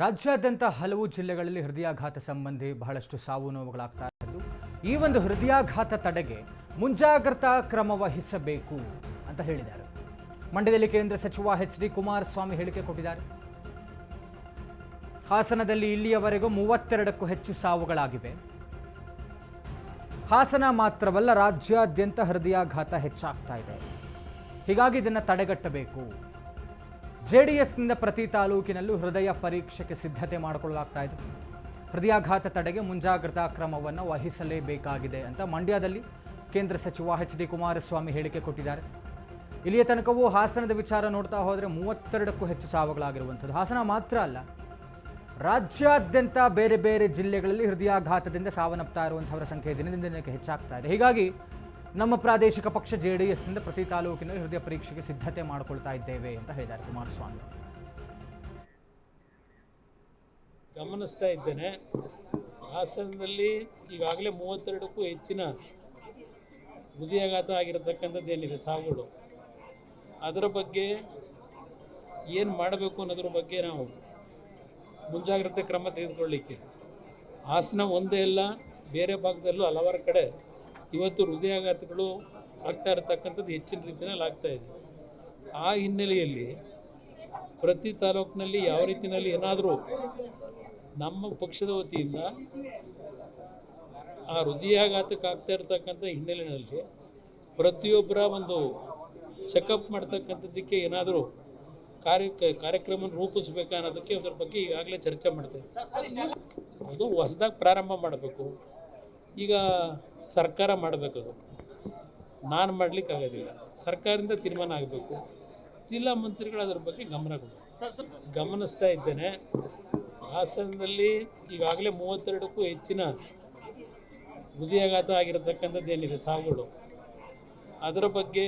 ರಾಜ್ಯಾದ್ಯಂತ ಹಲವು ಜಿಲ್ಲೆಗಳಲ್ಲಿ ಹೃದಯಾಘಾತ ಸಂಬಂಧಿ ಬಹಳಷ್ಟು ಸಾವು ನೋವುಗಳಾಗ್ತಾ ಇದ್ದು, ಈ ಒಂದು ಹೃದಯಾಘಾತ ತಡೆಗೆ ಮುಂಜಾಗ್ರತಾ ಕ್ರಮ ವಹಿಸಬೇಕು ಅಂತ ಹೇಳಿದ್ದಾರೆ. ಮಂಡ್ಯದಲ್ಲಿ ಕೇಂದ್ರ ಸಚಿವ ಎಚ್ ಡಿ ಕುಮಾರಸ್ವಾಮಿ ಹೇಳಿಕೆ ಕೊಟ್ಟಿದ್ದಾರೆ. ಹಾಸನದಲ್ಲಿ ಇಲ್ಲಿಯವರೆಗೂ ಮೂವತ್ತೆರಡಕ್ಕೂ ಹೆಚ್ಚು ಸಾವುಗಳಾಗಿವೆ. ಹಾಸನ ಮಾತ್ರವಲ್ಲ, ರಾಜ್ಯಾದ್ಯಂತ ಹೃದಯಾಘಾತ ಹೆಚ್ಚಾಗ್ತಾ ಇದೆ. ಹೀಗಾಗಿ ಇದನ್ನು ತಡೆಗಟ್ಟಬೇಕು. ಜೆಡಿಎಸ್ನಿಂದ ಪ್ರತಿ ತಾಲೂಕಿನಲ್ಲೂ ಹೃದಯ ಪರೀಕ್ಷೆಗೆ ಸಿದ್ಧತೆ ಮಾಡಿಕೊಳ್ಳಲಾಗ್ತಾ ಇದೆ. ಹೃದಯಾಘಾತ ತಡೆಗೆ ಮುಂಜಾಗ್ರತಾ ಕ್ರಮವನ್ನು ವಹಿಸಲೇಬೇಕಾಗಿದೆ ಅಂತ ಮಂಡ್ಯದಲ್ಲಿ ಕೇಂದ್ರ ಸಚಿವ ಎಚ್ ಡಿ ಕುಮಾರಸ್ವಾಮಿ ಹೇಳಿಕೆ ಕೊಟ್ಟಿದ್ದಾರೆ. ಇಲ್ಲಿಯ ತನಕವೂ ಹಾಸನದ ವಿಚಾರ ನೋಡ್ತಾ ಹೋದರೆ ಮೂವತ್ತೆರಡಕ್ಕೂ ಹೆಚ್ಚು ಸಾವುಗಳಾಗಿರುವಂಥದ್ದು. ಹಾಸನ ಮಾತ್ರ ಅಲ್ಲ, ರಾಜ್ಯಾದ್ಯಂತ ಬೇರೆ ಬೇರೆ ಜಿಲ್ಲೆಗಳಲ್ಲಿ ಹೃದಯಾಘಾತದಿಂದ ಸಾವನ್ನಪ್ತಾ ಇರುವಂಥವರ ಸಂಖ್ಯೆ ದಿನದಿಂದ ದಿನಕ್ಕೆ ಹೆಚ್ಚಾಗ್ತಾ ಇದೆ. ಹೀಗಾಗಿ ನಮ್ಮ ಪ್ರಾದೇಶಿಕ ಪಕ್ಷ ಜೆ ಡಿ ಎಸ್ನಿಂದ ಪ್ರತಿ ತಾಲೂಕಿನ ಹೃದಯ ಪರೀಕ್ಷೆಗೆ ಸಿದ್ಧತೆ ಮಾಡಿಕೊಳ್ತಾ ಇದ್ದೇವೆ ಅಂತ ಹೇಳಿದ್ದಾರೆ ಕುಮಾರಸ್ವಾಮಿ. ಗಮನಿಸ್ತಾ ಇದ್ದೇನೆ. ಹಾಸನದಲ್ಲಿ ಈಗಾಗಲೇ ಮೂವತ್ತೆರಡಕ್ಕೂ ಹೆಚ್ಚಿನ ಹೃದಯಾಘಾತ ಆಗಿರತಕ್ಕಂಥದ್ದು ಏನಿದೆ? ಸಾವುಗಳು ಅದರ ಬಗ್ಗೆ ಏನು ಮಾಡಬೇಕು ಅನ್ನೋದ್ರ ಬಗ್ಗೆ ನಾವು ಮುಂಜಾಗ್ರತೆ ಕ್ರಮ ತೆಗೆದುಕೊಳ್ಳಿಕ್ಕೆ. ಹಾಸನ ಒಂದೇ ಅಲ್ಲ, ಬೇರೆ ಭಾಗದಲ್ಲೂ ಹಲವಾರು ಕಡೆ ಇವತ್ತು ಹೃದಯಾಘಾತಗಳು ಆಗ್ತಾ ಇರತಕ್ಕಂಥದ್ದು ಹೆಚ್ಚಿನ ರೀತಿಯಲ್ಲಿ ಆಗ್ತಾ ಇದೆ. ಆ ಹಿನ್ನೆಲೆಯಲ್ಲಿ ಪ್ರತಿ ತಾಲೂಕಿನಲ್ಲಿ ಯಾವ ರೀತಿಯಲ್ಲಿ ಏನಾದರೂ ನಮ್ಮ ಪಕ್ಷದ ವತಿಯಿಂದ ಆ ಹೃದಯಾಘಾತಕ್ಕೆ ಆಗ್ತಾ ಇರತಕ್ಕಂಥ ಹಿನ್ನೆಲೆಯಲ್ಲಿ ಪ್ರತಿಯೊಬ್ಬರ ಒಂದು ಚೆಕಪ್ ಮಾಡ್ತಕ್ಕಂಥದ್ದಕ್ಕೆ ಏನಾದರೂ ಕಾರ್ಯ ಕಾರ್ಯಕ್ರಮ ರೂಪಿಸ್ಬೇಕಾ ಅನ್ನೋದಕ್ಕೆ ಅದ್ರ ಬಗ್ಗೆ ಈಗಾಗಲೇ ಚರ್ಚೆ ಮಾಡ್ತಾ ಇದ್ದೀವಿ ಅದು ಹೊಸದಾಗಿ ಪ್ರಾರಂಭ ಮಾಡಬೇಕು. ಈಗ ಸರ್ಕಾರ ಮಾಡಬೇಕದು ನಾನು ಮಾಡಲಿಕ್ಕೆ ಆಗೋದಿಲ್ಲ ಸರ್ಕಾರದಿಂದ ತೀರ್ಮಾನ ಆಗಬೇಕು. ಜಿಲ್ಲಾ ಮಂತ್ರಿಗಳು ಅದ್ರ ಬಗ್ಗೆ ಗಮನ ಕೊಡಬೇಕು ಗಮನಿಸ್ತಾ ಇದ್ದೇನೆ. ಹಾಸನದಲ್ಲಿ ಈಗಾಗಲೇ ಮೂವತ್ತೆರಡಕ್ಕೂ ಹೆಚ್ಚಿನ ಹೃದಯಾಘಾತ ಆಗಿರತಕ್ಕಂಥದ್ದು ಏನಿದೆ ಸಾವುಗಳು ಅದರ ಬಗ್ಗೆ